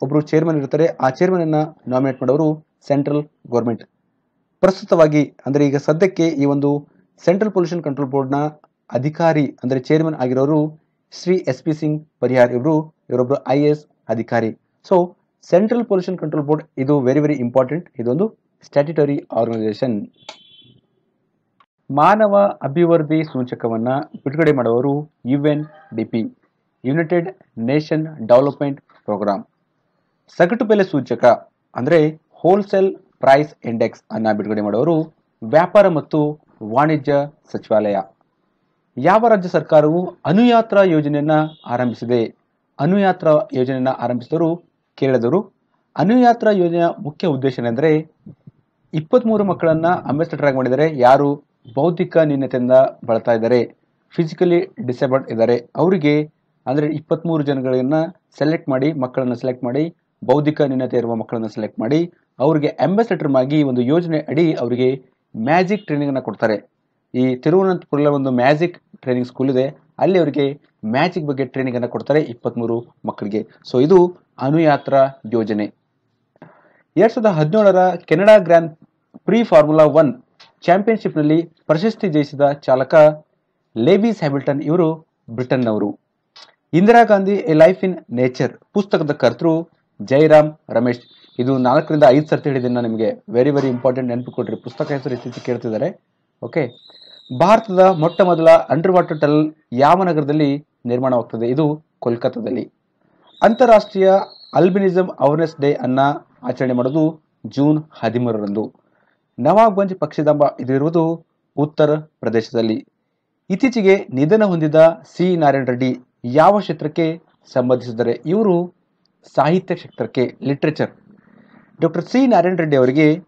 ಒಬ್ಬರು ಚೇರ್ಮನ್ ಇರ್ತಾರೆ. ಆ ಚೇರ್ಮನ್ ಅನ್ನ ನಾಮಿನೇಟ್ ಮಾಡೋರು ಸೆಂಟ್ರಲ್ ಗೌರ್ಮೆಂಟ್ ಪ್ರಸ್ತುತವಾಗಿ ಅಂದರೆ ಈಗ ಸದ್ಯಕ್ಕೆ ಈ ಒಂದು ಸೆಂಟ್ರಲ್ ಪೊಲ್ಯೂಷನ್ ಕಂಟ್ರೋಲ್ ಬೋರ್ಡ್ನ ಅಧಿಕಾರಿ ಅಂದರೆ ಚೇರ್ಮನ್ ಆಗಿರೋರು ಶ್ರೀ ಎಸ್ ಪಿ ಸಿಂಗ್ ಪರಿಹಾರ್ ಇವರು. ಇವರೊಬ್ಬರು ಐ ಅಧಿಕಾರಿ. So central pollution control board ಇದು ವೆರಿ ವೆರಿ ಇಂಪಾರ್ಟೆಂಟ್ ಇದೊಂದು ಸ್ಟ್ಯಾಟ್ಯುಟರಿ ಆರ್ಗನೈಸೇಷನ್ ಮಾನವ ಅಭಿವೃದ್ಧಿ ಸೂಚಕವನ್ನ ಬಿಡುಗಡೆ ಮಾಡುವವರು U DP United Nation development programme ಸಗಟು ಬೆಲೆ ಸೂಚಕ ಅಂದರೆ ಹೋಲ್ಸೇಲ್ ಪ್ರೈಸ್ ಇಂಡೆಕ್ಸ್ ಅನ್ನ ಬಿಡುಗಡೆ ಮಾಡುವವರು ವ್ಯಾಪಾರ ಮತ್ತು ವಾಣಿಜ್ಯ ಸಚಿವಾಲಯ. ಯಾವ ರಾಜ್ಯ ಸರ್ಕಾರವು ಅನುಯಾತ್ರ ಯೋಜನೆಯನ್ನು ಆರಂಭಿಸಿದೆ? ಅನುಯಾತ್ರ ಯೋಜನೆಯನ್ನು ಆರಂಭಿಸಿದವರು ಕೇಳಿದರು ಅನುಯಾತ್ರ ಯೋಜನೆಯ ಮುಖ್ಯ ಉದ್ದೇಶ ಏನೆಂದರೆ ಇಪ್ಪತ್ತ್ಮೂರು ಮಕ್ಕಳನ್ನು ಅಂಬಾಸಿಡರ್ ಆಗಿ ಮಾಡಿದರೆ ಯಾರು ಬೌದ್ಧಿಕ ನ್ಯೂನತೆಯಿಂದ ಬಳತಾ ಇದ್ದಾರೆ? ಫಿಸಿಕಲಿ ಡಿಸೇಬಲ್ಡ್ ಇದ್ದಾರೆ. ಅವರಿಗೆ ಅಂದರೆ ಇಪ್ಪತ್ಮೂರು ಜನಗಳನ್ನ ಸೆಲೆಕ್ಟ್ ಮಾಡಿ, ಮಕ್ಕಳನ್ನ ಸೆಲೆಕ್ಟ್ ಮಾಡಿ, ಬೌದ್ಧಿಕ ನ್ಯೂನತೆ ಇರುವ ಮಕ್ಕಳನ್ನ ಸೆಲೆಕ್ಟ್ ಮಾಡಿ, ಅವರಿಗೆ ಅಂಬಾಸಿಡರ್ ಆಗಿ ಒಂದು ಯೋಜನೆ ಅಡಿ ಅವರಿಗೆ ಮ್ಯಾಜಿಕ್ ಟ್ರೈನಿಂಗ್ ಅನ್ನ ಕೊಡ್ತಾರೆ. ಈ ತಿರುವನಂತಪುರ ಒಂದು ಮ್ಯಾಜಿಕ್ ಟ್ರೈನಿಂಗ್ ಸ್ಕೂಲ್ ಇದೆ. ಅಲ್ಲಿ ಅವರಿಗೆ ಮ್ಯಾಜಿಕ್ ಬಗ್ಗೆ ಟ್ರೈನಿಂಗ್ ಅನ್ನ ಕೊಡ್ತಾರೆ ಇಪ್ಪತ್ತ್ಮೂರು ಮಕ್ಕಳಿಗೆ. ಸೊ ಇದು ಅನುಯಾತ್ರ ಯೋಜನೆ. ಎರಡ್ ಸಾವಿರದ ಹದಿನೇಳರ Canada grand prix formula one ಚಾಂಪಿಯನ್ಶಿಪ್ನಲ್ಲಿ ಪ್ರಶಸ್ತಿ ಜಯಿಸಿದ ಚಾಲಕ ಲೇವಿಸ್ ಹ್ಯಾಮಿಲ್ಟನ್ ಇವರು ಬ್ರಿಟನ್ನವರು. Indira Gandhi a life in nature ಪುಸ್ತಕದ ಕರ್ತೃ ಜೈರಾಮ್ ರಮೇಶ್. ಇದು ನಾಲ್ಕರಿಂದ ಐದು ಸರ್ತಿ ಹೇಳಿದ್ದೀನಿ ನಿಮಗೆ ವೆರಿ ವೆರಿ ಇಂಪಾರ್ಟೆಂಟ್ ನೆನಪು ಕೊಡ್ರಿ. ಪುಸ್ತಕ ಹೆಸರು ಇತ್ತೀಚೆಗೆ ಕೇಳ್ತಿದ್ದಾರೆ. ಓಕೆ ಭಾರತದ ಮೊಟ್ಟ ಮೊದಲ ಅಂಡರ್ ವಾಟರ್ ಟನಲ್ ಯಾವ ನಗರದಲ್ಲಿ ನಿರ್ಮಾಣವಾಗ್ತದೆ. ಇದು ಕೋಲ್ಕತ್ತಾದಲ್ಲಿ. ಅಂತಾರಾಷ್ಟ್ರೀಯ ಅಲ್ಬಿನಿಸಮ್ ಅವೇರ್ನೆಸ್ ಡೇ ಅನ್ನ ಆಚರಣೆ ಮಾಡೋದು ಜೂನ್ ಹದಿಮೂರರಂದು. ನವಾಬ್ಗಂಜ್ ಪಕ್ಷಿಧಾಮ ಇದಿರುವುದು ಉತ್ತರ ಪ್ರದೇಶದಲ್ಲಿ. ಇತ್ತೀಚೆಗೆ ನಿಧನ ಹೊಂದಿದ ಸಿ ನಾರಾಯಣ ರೆಡ್ಡಿ ಯಾವ ಕ್ಷೇತ್ರಕ್ಕೆ ಸಂಬಂಧಿಸಿದರೆ ಇವರು ಸಾಹಿತ್ಯ ಕ್ಷೇತ್ರಕ್ಕೆ literature. Doctor C Narayana Reddy ಅವರಿಗೆ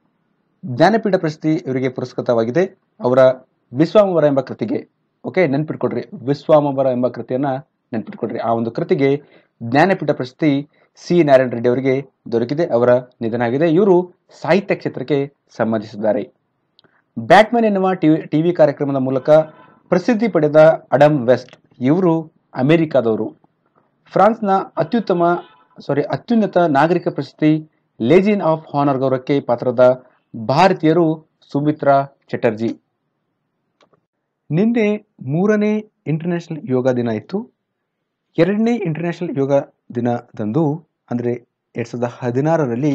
ಜ್ಞಾನಪೀಠ ಪ್ರಶಸ್ತಿ ಇವರಿಗೆ ಪುರಸ್ಕೃತವಾಗಿದೆ. ಅವರ ವಿಶ್ವಾಮವರ ಎಂಬ ಕೃತಿಗೆ, ಓಕೆ, ನೆನ್ಪಿಟ್ಕೊಡ್ರಿ. ವಿಶ್ವಾಮವರ ಎಂಬ ಕೃತಿಯನ್ನ ನೆನ್ಪಿಟ್ಕೊಡ್ರಿ. ಆ ಒಂದು ಕೃತಿಗೆ ಜ್ಞಾನಪೀಠ ಪ್ರಶಸ್ತಿ ಸಿ ನಾರಾಯಣ ರೆಡ್ಡಿ ಅವರಿಗೆ ದೊರಕಿದೆ. ಅವರ ನಿಧನ ಇವರು ಸಾಹಿತ್ಯ ಕ್ಷೇತ್ರಕ್ಕೆ ಸಂಬಂಧಿಸಿದ್ದಾರೆ. ಬ್ಯಾಟ್ಮನ್ ಎನ್ನುವ ಟಿವಿ ಟಿವಿ ಕಾರ್ಯಕ್ರಮದ ಮೂಲಕ ಪ್ರಸಿದ್ಧಿ ಪಡೆದ ಅಡಮ್ ವೆಸ್ಟ್ ಇವರು ಅಮೆರಿಕಾದವರು. ಫ್ರಾನ್ಸ್ನ ಅತ್ಯುತ್ತಮ ಸಾರಿ ಅತ್ಯುನ್ನತ ನಾಗರಿಕ ಪ್ರಶಸ್ತಿ ಲೇಜಿನ್ ಆಫ್ ಹಾನರ್ ಗೌರವಕ್ಕೆ ಪಾತ್ರದ ಭಾರತೀಯರು ಸುಮಿತ್ರಾ ಚಟರ್ಜಿ. ನಿನ್ನೆ ಮೂರನೇ ಇಂಟರ್ನ್ಯಾಷನಲ್ ಯೋಗ ದಿನ ಇತ್ತು. ಎರಡನೇ ಇಂಟರ್ನ್ಯಾಷನಲ್ ಯೋಗ ದಿನದಂದು, ಅಂದರೆ ಎರಡ್ ಸಾವಿರದ ಹದಿನಾರರಲ್ಲಿ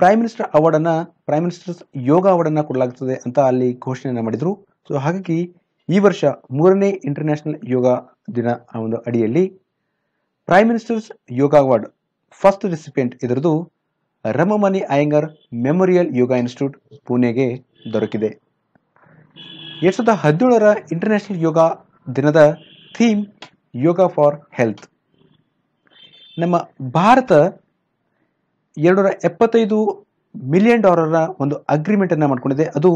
ಪ್ರೈಮ್ ಮಿನಿಸ್ಟರ್ ಅವಾರ್ಡನ್ನು, ಪ್ರೈಮ್ ಮಿನಿಸ್ಟರ್ಸ್ ಯೋಗ ಅವಾರ್ಡನ್ನು ಕೊಡಲಾಗ್ತದೆ ಅಂತ ಅಲ್ಲಿ ಘೋಷಣೆಯನ್ನು ಮಾಡಿದರು. ಸೊ ಹಾಗಾಗಿ ಈ ವರ್ಷ ಮೂರನೇ ಇಂಟರ್ನ್ಯಾಷನಲ್ ಯೋಗ ದಿನ ಒಂದು ಅಡಿಯಲ್ಲಿ prime minister's yoga award first recipient ಇದರದು Ramamani Iyengar memorial yoga institute ಪುಣೆಗೆ ದೊರಕಿದೆ. ಎರಡ್ ಸಾವಿರದ ಹದಿನೇಳರ ಇಂಟರ್ನ್ಯಾಷನಲ್ ಯೋಗ ದಿನದ ಥೀಮ್ ಯೋಗ ಫಾರ್ ಹೆಲ್ತ್ ನಮ್ಮ ಭಾರತ ಎರಡುನೂರ ಎಪ್ಪತ್ತೈದು ಮಿಲಿಯನ್ ಡಾಲರ್ನ ಒಂದು ಅಗ್ರಿಮೆಂಟನ್ನು ಮಾಡ್ಕೊಂಡಿದೆ. ಅದು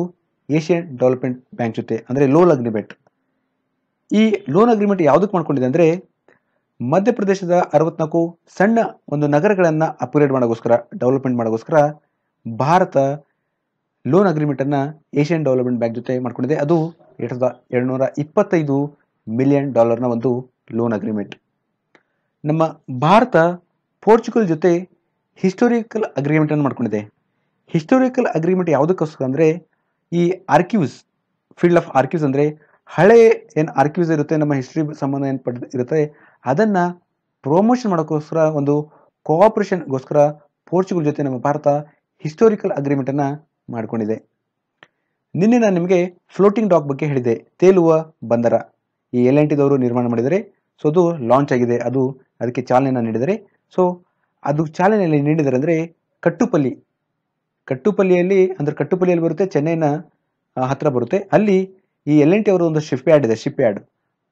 ಏಷ್ಯನ್ ಡೆವಲಪ್ಮೆಂಟ್ ಬ್ಯಾಂಕ್ ಜೊತೆ, ಅಂದರೆ ಲೋನ್ ಅಗ್ರಿಮೆಂಟ್. ಈ ಲೋನ್ ಅಗ್ರಿಮೆಂಟ್ ಯಾವುದಕ್ಕೆ ಮಾಡ್ಕೊಂಡಿದೆ ಅಂದರೆ, ಮಧ್ಯಪ್ರದೇಶದ ಅರವತ್ನಾಲ್ಕು ಸಣ್ಣ ಒಂದು ನಗರಗಳನ್ನು ಅಪ್ಗ್ರೇಡ್ ಮಾಡೋಕ್ಕೋಸ್ಕರ ಡೆವಲಪ್ಮೆಂಟ್ ಮಾಡೋಕ್ಕೋಸ್ಕರ ಭಾರತ ಲೋನ್ ಅಗ್ರಿಮೆಂಟನ್ನು ಏಷ್ಯನ್ ಡೆವಲಪ್ಮೆಂಟ್ ಬ್ಯಾಂಕ್ ಜೊತೆ ಮಾಡ್ಕೊಂಡಿದೆ. ಅದು ಎರಡು ಸಾವಿರದ ಎರಡುನೂರ ಇಪ್ಪತ್ತೈದು ಮಿಲಿಯನ್ ಡಾಲರ್ನ ಒಂದು ಲೋನ್ ಅಗ್ರಿಮೆಂಟ್. ನಮ್ಮ ಭಾರತ ಪೋರ್ಚುಗಲ್ ಜೊತೆ ಹಿಸ್ಟೋರಿಕಲ್ ಅಗ್ರಿಮೆಂಟನ್ನು ಮಾಡ್ಕೊಂಡಿದೆ. ಹಿಸ್ಟೋರಿಕಲ್ ಅಗ್ರಿಮೆಂಟ್ ಯಾವುದಕ್ಕೋಸ್ಕರ ಅಂದರೆ ಈ ಆರ್ಕ್ಯೂಸ್ ಫೀಲ್ಡ್ ಆಫ್ ಆರ್ಕ್ಯೂಸ್ ಅಂದರೆ ಹಳೆ ಏನು ಆರ್ಕ್ಯೂಸ್ ಇರುತ್ತೆ, ನಮ್ಮ ಹಿಸ್ಟ್ರಿ ಸಂಬಂಧ ಏನು ಪಡ್, ಇರುತ್ತೆ, ಅದನ್ನು ಪ್ರಮೋಷನ್ ಮಾಡೋಕ್ಕೋಸ್ಕರ ಒಂದು ಕೋಆಪರೇಷನ್ಗೋಸ್ಕರ ಪೋರ್ಚುಗಲ್ ಜೊತೆ ನಮ್ಮ ಭಾರತ ಹಿಸ್ಟೋರಿಕಲ್ ಅಗ್ರಿಮೆಂಟನ್ನು ಮಾಡಿಕೊಂಡಿದೆ. ನಿನ್ನೆ ನಾನು ನಿಮಗೆ ಫ್ಲೋಟಿಂಗ್ ಡಾಕ್ ಬಗ್ಗೆ ಹೇಳಿದೆ, ತೇಲುವ ಬಂದರ. ಈ ಎಲ್ ಎನ್ ಟಿದವರು ನಿರ್ಮಾಣ ಮಾಡಿದರೆ ಸೊ ಅದು ಲಾಂಚ್ ಆಗಿದೆ, ಅದು ಅದಕ್ಕೆ ಚಾಲನೆಯನ್ನು ನೀಡಿದರೆ. ಸೊ ಅದು ಚಾಲನೆಯಲ್ಲಿ ನೀಡಿದರೆ ಅಂದರೆ ಕಟ್ಟುಪಲ್ಲಿ ಕಟ್ಟುಪಲ್ಲಿಯಲ್ಲಿ, ಅಂದರೆ ಕಟ್ಟುಪಲ್ಲಿಯಲ್ಲಿ ಬರುತ್ತೆ, ಚೆನ್ನೈನ ಹತ್ತಿರ ಬರುತ್ತೆ. ಅಲ್ಲಿ ಈ ಎಲ್ ಎನ್ ಟಿ ಅವರ ಒಂದು ಶಿಪ್ ಯಾರ್ಡ್ ಇದೆ ಶಿಪ್ ಯಾರ್ಡ್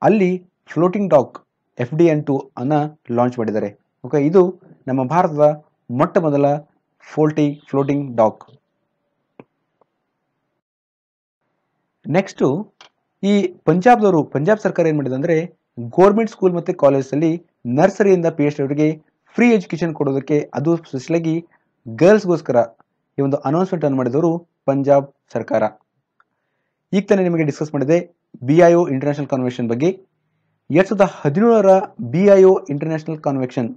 ಅಲ್ಲಿ floating dock F D N two ಅನ್ನ ಲಾಂಚ್ ಮಾಡಿದ್ದಾರೆ. ಓಕೆ ಇದು ನಮ್ಮ ಭಾರತದ ಮೊಟ್ಟ ಮೊದಲ ಫೋಲ್ಟಿ ಫ್ಲೋಟಿಂಗ್ ಡಾಕ್ ನೆಕ್ಸ್ಟು ಈ ಪಂಜಾಬ್ದವರು, ಪಂಜಾಬ್ ಸರ್ಕಾರ ಏನು ಮಾಡಿದೆ ಅಂದರೆ ಗೋರ್ಮೆಂಟ್ ಸ್ಕೂಲ್ ಮತ್ತು ಕಾಲೇಜಲ್ಲಿ ನರ್ಸರಿಯಿಂದ ಪಿ ಎಚ್ ಡಿ ಅವರಿಗೆ ಫ್ರೀ ಎಜುಕೇಶನ್ ಕೊಡೋದಕ್ಕೆ ಅದು ಸ್ಪೆಷಲಾಗಿ ಗರ್ಲ್ಸ್ಗೋಸ್ಕರ ಈ ಒಂದು ಅನೌನ್ಸ್ಮೆಂಟ್ ಅನ್ನು ಮಾಡಿದವರು ಪಂಜಾಬ್ ಸರ್ಕಾರ. ಈಗ ತಾನೇ ನಿಮಗೆ ಡಿಸ್ಕಸ್ ಮಾಡಿದೆ B I O international convention ಬಗ್ಗೆ. ಎರಡ್ ಸಾವಿರದ ಹದಿನೇಳರ B I O international convention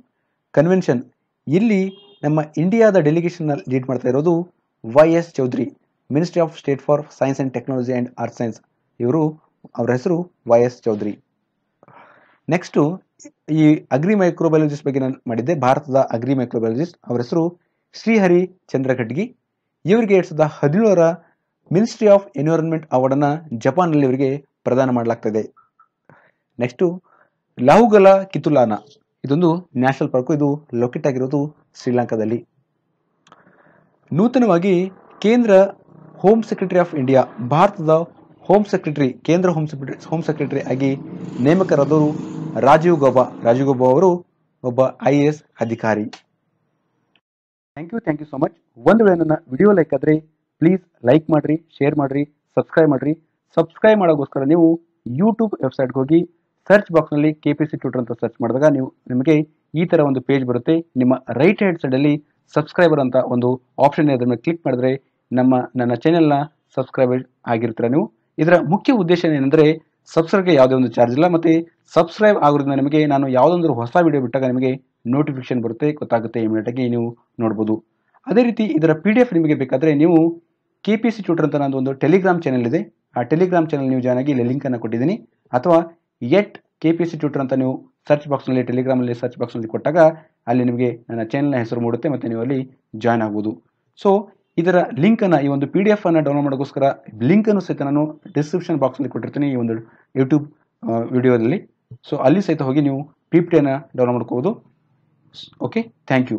convention ಇಲ್ಲಿ ನಮ್ಮ ಇಂಡಿಯಾದ ಡೆಲಿಗೇಷನ್ ಲೀಡ್ ಮಾಡ್ತಾ ಇರೋದು Y S Chowdary ministry of state for science and technology and art science ಇವರು, ಅವರ ಹೆಸರು ವೈ ಎಸ್ ಚೌಧರಿ ನೆಕ್ಸ್ಟು ಈ ಅಗ್ರಿ ಮೈಕ್ರೋಬಯಾಲಜಿಸ್ಟ್ ಬಗ್ಗೆ ನಾನು ಮಾಡಿದ್ದೆ, ಭಾರತದ ಅಗ್ರಿ ಮೈಕ್ರೋಬಯಾಲಜಿಸ್ಟ್ ಅವರ ಹೆಸರು ಶ್ರೀಹರಿ ಚಂದ್ರಕಟ್ಗಿ, ಇವರಿಗೆ ಎರಡು ಸಾವಿರದ ಹದಿನೇಳರ ಮಿನಿಸ್ಟ್ರಿ ಆಫ್ ಎನ್ವಿರಾನ್ಮೆಂಟ್ ಅವಾರ್ಡನ್ನು ಜಪಾನ್ನಲ್ಲಿ ಇವರಿಗೆ ಪ್ರದಾನ ಮಾಡಲಾಗ್ತದೆ. ನೆಕ್ಸ್ಟು ಲಾಹುಗಲ ಕಿತುಲಾನ ಇದೊಂದು ನ್ಯಾಷನಲ್ ಪಾರ್ಕ್, ಇದು ಲೊಕೇಟ್ ಆಗಿರೋದು ಶ್ರೀಲಂಕಾದಲ್ಲಿ. ನೂತನವಾಗಿ ಕೇಂದ್ರ ಹೋಮ್ ಸೆಕ್ರೆಟರಿ ಆಫ್ ಇಂಡಿಯಾ, ಭಾರತದ ಹೋಮ್ ಸೆಕ್ರೆಟರಿ, ಕೇಂದ್ರ ಹೋಮ್ ಸೆಕ್ರೆಟರಿ ಹೋಮ್ ಸೆಕ್ರೆಟರಿ ಆಗಿ ನೇಮಕರಾದವರು ರಾಜೀವ್ ಗೌಬಾ. ರಾಜೀವ್ ಗೌಬಾ ಅವರು ಒಬ್ಬ ಐ ಎ ಎಸ್ ಅಧಿಕಾರಿ. Thank you thank you so much ಒಂದು ವೇಳೆ ನನ್ನ ವಿಡಿಯೋ ಲೈಕ್ ಆದರೆ ಪ್ಲೀಸ್ ಲೈಕ್ ಮಾಡಿರಿ ಶೇರ್ ಮಾಡಿರಿ ಸಬ್ಸ್ಕ್ರೈಬ್ ಮಾಡಿರಿ. ಸಬ್ಸ್ಕ್ರೈಬ್ ಮಾಡೋಕ್ಕೋಸ್ಕರ ನೀವು ಯೂಟ್ಯೂಬ್ ವೆಬ್ಸೈಟ್ಗೆ ಹೋಗಿ ಸರ್ಚ್ ಬಾಕ್ಸ್ನಲ್ಲಿ ಕೆ ಪಿ ಸಿ ಟ್ಯೂಟರ್ ಅಂತ ಸರ್ಚ್ ಮಾಡಿದಾಗ ನೀವು ನಿಮಗೆ ಈ ಥರ ಒಂದು ಪೇಜ್ ಬರುತ್ತೆ. ನಿಮ್ಮ ರೈಟ್ ಹ್ಯಾಂಡ್ ಸೈಡಲ್ಲಿ ಸಬ್ಸ್ಕ್ರೈಬರ್ ಅಂತ ಒಂದು ಆಪ್ಷನ್ ಇದೆ. ಅದನ್ನು ಕ್ಲಿಕ್ ಮಾಡಿದ್ರೆ ನಮ್ಮ, ನನ್ನ ಚಾನೆಲ್ನ ಸಬ್ಸ್ಕ್ರೈಬರ್ ಆಗಿರ್ತೀರ ನೀವು. ಇದರ ಮುಖ್ಯ ಉದ್ದೇಶ ಏನಂದರೆ ಸಬ್ಸ್ಕ್ರೈಬ್ಗೆ ಯಾವುದೇ ಒಂದು ಚಾರ್ಜ್ ಇಲ್ಲ. ಮತ್ತು ಸಬ್ಸ್ಕ್ರೈಬ್ ಆಗೋದ್ರಿಂದ ನಿಮಗೆ ನಾನು ಯಾವುದೊಂದು ಹೊಸ ವಿಡಿಯೋ ಬಿಟ್ಟಾಗ ನಿಮಗೆ ನೋಟಿಫಿಕೇಶನ್ ಬರುತ್ತೆ, ಗೊತ್ತಾಗುತ್ತೆ ಇಮಿಡಿಯೇಟಾಗಿ ನೀವು ನೋಡ್ಬೋದು. ಅದೇ ರೀತಿ ಇದರ ಪಿ ಡಿ ಎಫ್ ನಿಮಗೆ ಬೇಕಾದರೆ ನೀವು ಕೆ ಪಿ ಸಿ ಟ್ಯೂಟರ್ ಅಂತ ನಂದು ಒಂದು ಟೆಲಿಗ್ರಾಮ್ ಚಾನಲ್ ಇದೆ. ಆ ಟೆಲಿಗ್ರಾಮ್ ಚಾನಲ್ ನೀವು ಜಾಯ್ನ್ ಆಗಿ ಇಲ್ಲಿ ಲಿಂಕನ್ನು ಕೊಟ್ಟಿದ್ದೀನಿ. ಅಥವಾ at K P C tutor ಅಂತ ನೀವು ಸರ್ಚ್ ಬಾಕ್ಸ್ನಲ್ಲಿ ಟೆಲಿಗ್ರಾಮಲ್ಲಿ ಸರ್ಚ್ ಬಾಕ್ಸ್ನಲ್ಲಿ ಕೊಟ್ಟಾಗ ಅಲ್ಲಿ ನಿಮಗೆ ನನ್ನ ಚಾನಲ್ನ ಹೆಸರು ಮೂಡುತ್ತೆ, ಮತ್ತು ನೀವು ಅಲ್ಲಿ ಜಾಯ್ನ್ ಆಗ್ಬೋದು. ಸೊ ಇದರ ಲಿಂಕನ್ನು ಈ ಒಂದು ಪಿ ಡಿ ಎಫ್ ಅನ್ನು ಡೌನ್ಲೋಡ್ ಮಾಡೋಕ್ಕೋಸ್ಕರ ಲಿಂಕನ್ನು ಸಹಿತ ನಾನು ಡಿಸ್ಕ್ರಿಪ್ಷನ್ ಬಾಕ್ಸ್ನಲ್ಲಿ ಕೊಟ್ಟಿರ್ತೀನಿ ಈ ಒಂದು ಯೂಟ್ಯೂಬ್ ವಿಡಿಯೋದಲ್ಲಿ ಸೊ ಅಲ್ಲಿ ಸಹಿತ ಹೋಗಿ ನೀವು ಪಿ ಪಿ ಟಿಯನ್ನು ಡೌನ್ಲೋಡ್ ಮಾಡ್ಕೋಬೋದು. Okay thank you